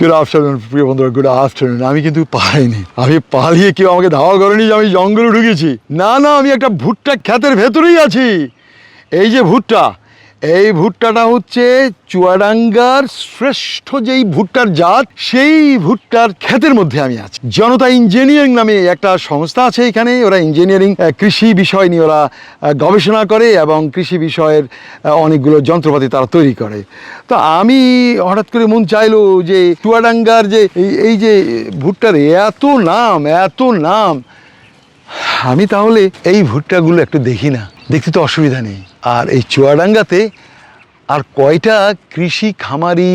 Good afternoon প্রিয় বন্ধুরা good afternoon আমি কিন্তু পালাইনি আমি পালিয়ে কেউ আমাকে ধাওয়া করেনি যে আমি জঙ্গলে ঢুকেছি। না না, আমি একটা ভুট্টা খ্যাতের ভেতরেই আছি। এই যে ভুট্টা এই ভুট্টাটা হচ্ছে চুয়াডাঙ্গার শ্রেষ্ঠ যেই ভুট্টার জাত, সেই ভুট্টার ক্ষেতের মধ্যে আমি আছি। জনতা ইঞ্জিনিয়ারিং নামে একটা সংস্থা আছে এখানে, ওরা ইঞ্জিনিয়ারিং কৃষি বিষয় নিয়ে ওরা গবেষণা করে এবং কৃষি বিষয়ের অনেকগুলো যন্ত্রপাতি তারা তৈরি করে। তো আমি হঠাৎ করে মন চাইলো যে চুয়াডাঙ্গার যে এই যে ভুট্টার এত নাম এত নাম, আমি তাহলে এই ভুট্টাগুলো একটু দেখি না। দেখতে তো অসুবিধা নেই। আর এই চুয়াডাঙ্গাতে আর কয়টা কৃষি খামারি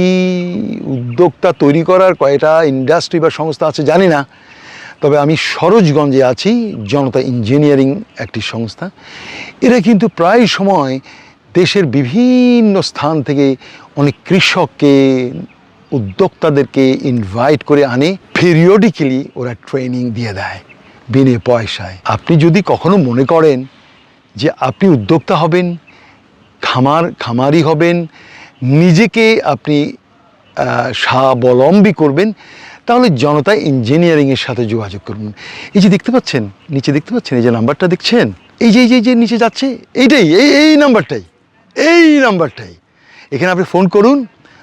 উদ্যোক্তা তৈরি করার কয়টা ইন্ডাস্ট্রি বা সংস্থা আছে জানি না, তবে আমি সরোজগঞ্জে আছি, জনতা ইঞ্জিনিয়ারিং একটি সংস্থা। এরা কিন্তু প্রায় সময় দেশের বিভিন্ন স্থান থেকে অনেক কৃষককে, উদ্যোক্তাদেরকে ইনভাইট করে আনে পিরিয়ডিক্যালি ওরা ট্রেনিং দিয়ে দেয়, বিনে পয়সায়। আপনি যদি কখনো মনে করেন যে আপনি উদ্যোক্তা হবেন, খামার, খামারি হবেন, নিজেকে আপনি স্বাবলম্বী করবেন, তাহলে জনতা ইঞ্জিনিয়ারিংয়ের সাথে যোগাযোগ করুন। এই যে দেখতে পাচ্ছেন, নিচে দেখতে পাচ্ছেন, এই যে নাম্বারটা দেখছেন? এই যে এই যে যে নিচে যাচ্ছে, এইটাই, এই এই নাম্বারটাই এই নাম্বারটাই। এখানে আপনি ফোন করুন,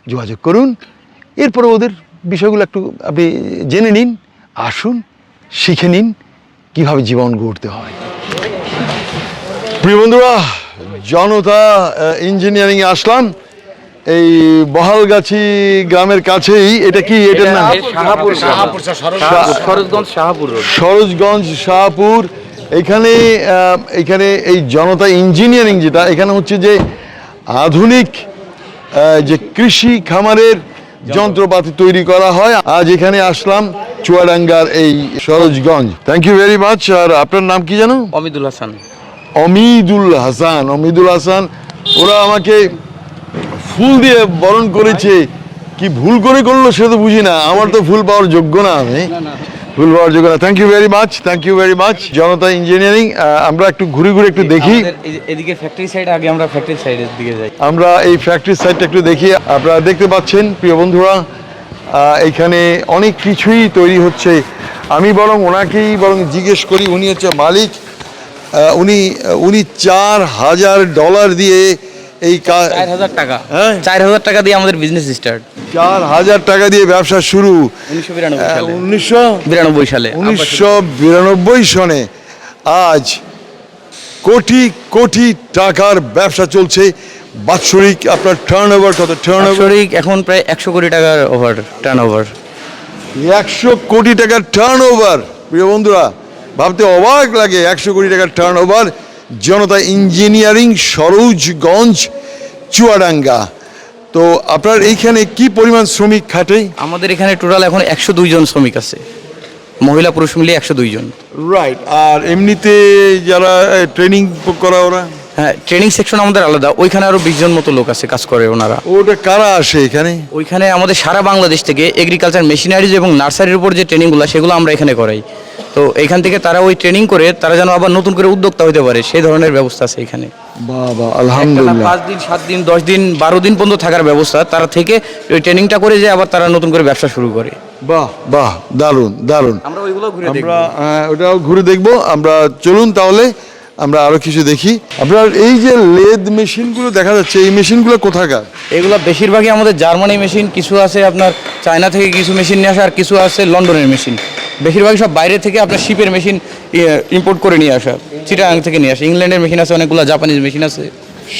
যোগাযোগ করুন, এরপরে ওদের বিষয়গুলো একটু আপনি জেনে নিন, আসুন, শিখে নিন, কীভাবে জীবন গড়তে হয়। প্রিয় বন্ধুরা জনতা ইঞ্জিনিয়ারিংয়ে আসলাম। এই বহালগাছি গ্রামের কাছেই এটা কি এটার নাম? শাহাপুর শাহাপুর সরোজগঞ্জ শাহাপুর শাহপুর। এখানে এখানে এই জনতা ইঞ্জিনিয়ারিং যেটা এখানে হচ্ছে যে আধুনিক যে কৃষি খামারের যন্ত্রপাতি তৈরি করা হয়। আজ এখানে আসলাম চুয়াডাঙ্গার এই Sarojganj. Thank you very much আর আপনার নাম কি জানো অমিদুল হাসান। অমিদুল হাসান অমিদুল হাসান ওরা আমাকে ফুল দিয়ে বরণ করেছে। কি ভুল করে করল সে তো বুঝি না আমার তো ফুল পাওয়ার যোগ্য না আমি। ফুল পাওয়ার যোগ্য না। Thank you very much thank you very much Janata engineering আমরা একটু ঘুরে ঘুরে একটু দেখি। এদিকে ফ্যাক্টরি সাইড আগে আমরা ফ্যাক্টরি সাইডের দিকে যাই। আমরা এই ফ্যাক্টরি সাইডটা একটু দেখি। আপনারা দেখতে পাচ্ছেন প্রিয় বন্ধুরা এখানে অনেক কিছুই তৈরি হচ্ছে। আমি বরং ওনাকেই বরং জিজ্ঞেস করি উনি হচ্ছে মালিক। উনি উনি চার হাজার ডলার দিয়ে এই কাজ চার হাজার টাকা। হ্যাঁ? চার হাজার টাকা দিয়ে আমাদের বিজনেস স্টার্ট চার হাজার টাকা দিয়ে ব্যবসা শুরু। উনিশশো বিরানব্বই সালে। উনিশশো বিরানব্বই সনে আজ কোটি কোটি টাকার ব্যবসা চলছে। বাৎসরিক আপনার টার্ন ওভার কত? টার্ন ওভার বাৎসরিক এখন প্রায় একশো কোটি টাকার ওভার টার্ন ওভার একশো কোটি টাকার টার্ন ওভার প্রিয় বন্ধুরা ভাবতে অবাক লাগে একশো কোটি টাকার turnover Janata engineering Sarojganj Chuadanga. তো আপনার এইখানে কি পরিমাণ শ্রমিক খাটে? আমাদের এখানে টোটাল এখন একশো জন শ্রমিক আছে। মহিলা পুরুষ মিলিয়ে একশো জন। রাইট আর এমনিতে যারা ট্রেনিং করা ওরা? হ্যাঁ ট্রেনিং সেকশন আমাদের আলাদা ওইখানে আরও বিশ জন মতো লোক আছে কাজ করে ওনারা। ওটা কারা আসে এখানে? ওইখানে আমাদের সারা বাংলাদেশ থেকে এগ্রিকালচার মেশিনারিজ এবং নার্সারির উপর যে ট্রেনিংগুলো সেগুলো আমরা এখানে করাই। তো এখান থেকে তারা ওই ট্রেনিং করে তারা যেন আবার নতুন করে উদ্যোক্তা হতে পারে সেই ধরনের ব্যবস্থা আছে এখানে। বাবা আলহামদুলিল্লাহ। পাঁচ দিন সাত দিন দশ দিন বারো দিন পর্যন্ত থাকার ব্যবস্থা তারা থেকে ওই ট্রেনিংটা করে যে আবার তারা নতুন করে ব্যবসা শুরু করে। বাহ বাহ দারুণ দারুণ। আমরা ওইগুলো ঘুরে আমরা ওটাও ঘুরে দেখব। আমরা চলুন তাহলে আমরা আরও কিছু দেখি। আপনার এই যে লেদ মেশিনগুলো দেখা যাচ্ছে এই মেশিনগুলো কোথাকার? এগুলো বেশিরভাগই আমাদের জার্মানি মেশিন কিছু আছে আপনার চায়না থেকে কিছু মেশিন নিয়ে আসা আর কিছু আছে লন্ডনের মেশিন। বেশিরভাগই সব বাইরে থেকে আপনার শিপের মেশিন ইম্পোর্ট করে নিয়ে আসা চিটাগাং থেকে নিয়ে আসা। ইংল্যান্ডের মেশিন আছে অনেকগুলো জাপানিজ মেশিন আছে।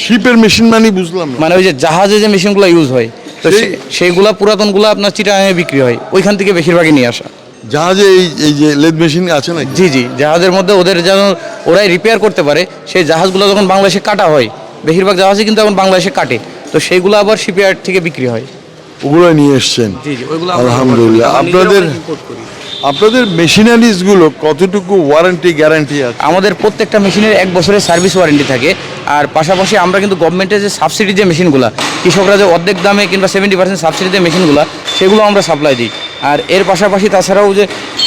শিপের মেশিন মানে বুঝলাম মানে ওই যে জাহাজে যে মেশিনগুলো ইউজ হয় তো সেই- সেইগুলা পুরাতনগুলো আপনার চিটাগাঙে বিক্রি হয় ওইখান থেকে বেশিরভাগই নিয়ে আসা। জাহাজে এই এই যে লেদ মেশিন আছে না জি জি জাহাজের মধ্যে ওদের যেন ওরাই রিপেয়ার করতে পারে সেই জাহাজগুলো যখন বাংলাদেশে কাটা হয় বেশিরভাগ জাহাজই কিন্তু এখন বাংলাদেশে কাটে তো সেইগুলো আবার শিপইয়ার্ড থেকে বিক্রি হয়। ওগুলো নিয়ে এসছেন। জি জি ওইগুলো আলহামদুলিল্লাহ। আপনাদের আপনাদের মেশিনারিজগুলো কতটুকু ওয়ারেন্টি গ্যারান্টি আছে? আমাদের প্রত্যেকটা মেশিনের এক বছরের সার্ভিস ওয়ারেন্টি থাকে। আর পাশাপাশি আমরা কিন্তু গভর্নমেন্টের যে সাবসিডি যে মেশিনগুলো, কৃষকরা যে অর্ধেক দামে কিংবা সেভেন্টি পার্সেন্ট সাবসিডি যে মেশিনগুলো, সেগুলো আমরা সাপ্লাই দিই। আর এর পাশাপাশি তাছাড়াও যে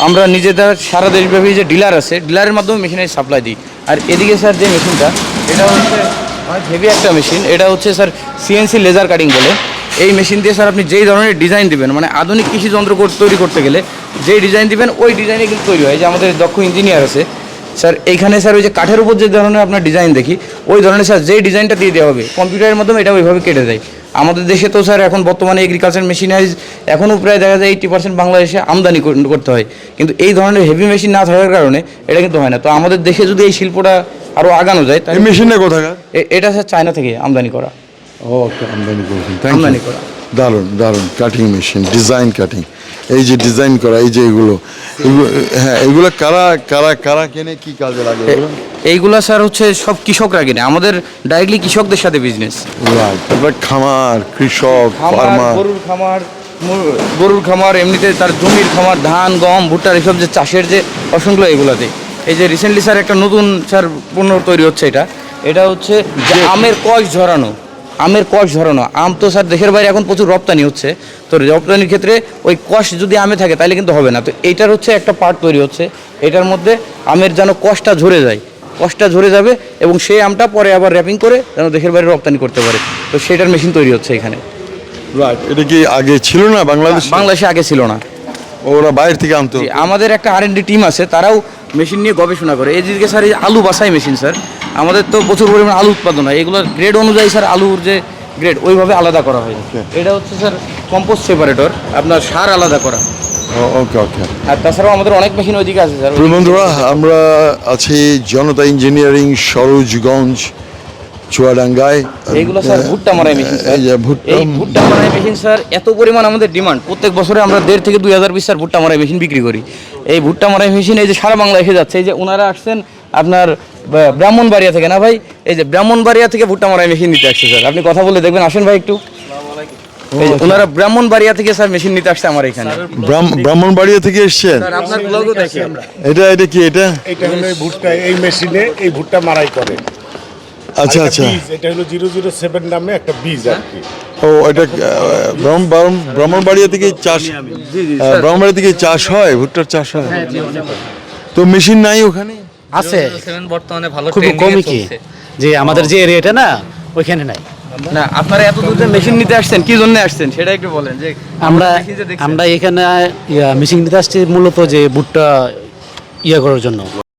আমরা নিজেদের সারা দেশব্যাপী যে ডিলার আছে ডিলারের মাধ্যমে মেশিনের সাপ্লাই দিই। আর এদিকে স্যার যে মেশিনটা, এটা হচ্ছে অনেক হেভি একটা মেশিন এটা হচ্ছে স্যার সিএনসি লেজার কাটিং বলে। এই মেশিন দিয়ে স্যার আপনি যেই ধরনের ডিজাইন দিবেন মানে আধুনিক কৃষি যন্ত্র তৈরি করতে গেলে যেই ডিজাইন দিবেন ওই ডিজাইনে কিন্তু তৈরি হয়। যে আমাদের দক্ষ ইঞ্জিনিয়ার আছে স্যার এইখানে স্যার ওই যে কাঠের উপর যে ধরনের আপনার ডিজাইন দেখি ওই ধরনের স্যার যেই ডিজাইনটা দিয়ে দেওয়া হবে কম্পিউটারের মাধ্যমে এটা ওইভাবে কেটে দেয়। আমাদের দেশে তো স্যার এখন বর্তমানে এগ্রিকালচার মেশিনারিজ এখনও প্রায় দেখা যায় এইটি পার্সেন্ট বাংলাদেশে আমদানি করতে হয়। কিন্তু এই ধরনের হেভি মেশিন না থাকার কারণে এটা কিন্তু হয় না। তো আমাদের দেশে যদি এই শিল্পটা আরও আগানো যায় তাহলে মেশিনটা এ- এটা স্যার চায়না থেকে আমদানি করা। ওকে আমদানি করেছেন থ্যাংক আমদানি করা। দারুণ দারুণ কাটিং মেশিন ডিজাইন কাটিং এই যে ডিজাইন করা এই যে এগুলো হ্যাঁ এগুলো কারা কারা কারা কেনে কি কাজে লাগে এইগুলা স্যার হচ্ছে সব কৃষকরা কিনে আমাদের ডাইরেক্টলি কৃষকদের সাথে বিজনেস খামার কৃষক ফার্মার গরুর খামার গরুর খামার এমনিতে তার জমির খামার ধান গম ভুট্টার এসব যে চাষের যে ফসলগুলো এগুলাতে। এই যে রিসেন্টলি স্যার একটা নতুন স্যার পণ্য তৈরি হচ্ছে এটা। এটা হচ্ছে আমের কষ ঝরানো। আমের কষ ঝরানো আম তো স্যার দেশের বাইরে এখন প্রচুর রপ্তানি হচ্ছে। তো রপ্তানির ক্ষেত্রে ওই কষ যদি আমে থাকে তাহলে কিন্তু হবে না। তো এইটার হচ্ছে একটা পার্ট তৈরি হচ্ছে। এটার মধ্যে আমের যেন কষটা ঝরে যায়। কষটা ঝরে যাবে এবং সেই আমটা পরে আবার র্যাপিং করে যেন দেশের বাইরে রপ্তানি করতে পারে। তো সেটার মেশিন তৈরি হচ্ছে এখানে। রাইট এটা কি আগে ছিল না বাংলাদেশ? বাংলাদেশে আগে ছিল না। ওরা বাইরে থেকে আনতো? আমাদের একটা আর টিম আছে তারাও মেশিন নিয়ে গবেষণা করে। এইদিকে স্যার এই আলু বাসাই মেশিন স্যার আমাদের তো প্রচুর পরিমাণ আলু উৎপাদন হয়। এগুলোর গ্রেড অনুযায়ী স্যার আলুর যে গ্রেড ওইভাবে আলাদা করা হয়। এটা হচ্ছে স্যার কম্পোস্ট সেপারেটর আপনার সার আলাদা করা। ওকে ওকে আর তাছাড়াও আমাদের অনেক মেশিন ওইদিকে আছে স্যার বন্ধুরা আমরা আছি জনতা ইঞ্জিনিয়ারিং সরোজগঞ্জ চুয়াডাঙ্গায়। এইগুলো স্যার ভুট্টা মারাই মেশিন এই যে ভুট্টা মারাই মেশিন স্যার এত পরিমাণ আমাদের ডিমান্ড প্রত্যেক বছরে আমরা দেড় থেকে দুই হাজার পিস স্যার ভুট্টা মারাই মেশিন বিক্রি করি। এই ভুট্টা মারাই মেশিন এই যে সারা বাংলা এসে যাচ্ছে এই যে ওনারা আসছেন আপনার ব্রাহ্মণবাড়িয়া থেকে না ভাই? এই যে ব্রাহ্মণবাড়িয়া থেকে ভুট্টা মারাই মেশিন নিতে আসছে স্যার। আপনি কথা বলে দেখবেন আসেন ভাই একটু। ওনারা ব্রাহ্মণবাড়িয়া থেকে স্যার মেশিন নিতে আসছে আমার এখানে। ব্রাহ্মণবাড়িয়া থেকে এসছেন? আপনার ব্লগও দেখি আমরা। এটা এটা কি এটা? এটা হলো ভুট্টা এই মেশিনে এই ভুট্টা মারাই করে। আচ্ছা আচ্ছা। এটা হলো জিরো জিরো সেভেন নামে একটা বীজ আর কি। ও এটা ব্রাহ্মণবাড়িয়া থেকে চাষ ব্রাহ্মণবাড়িয়া থেকে চাষ হয় ভুট্টার চাষ হয়? তো মেশিন নাই ওখানে? আছে। বর্তমানে ভালো খুব কমই কি? যে আমাদের যে এরিয়াটা না ওইখানে নাই। না আপনারা এত দূরে মেশিন নিতে আসছেন কি জন্য আসছেন? সেটা একটু বলেন যে আমরা। আমরা এখানে মেশিন নিতে আসছি মূলত যে ভুট্টা ইয়ে করার জন্য।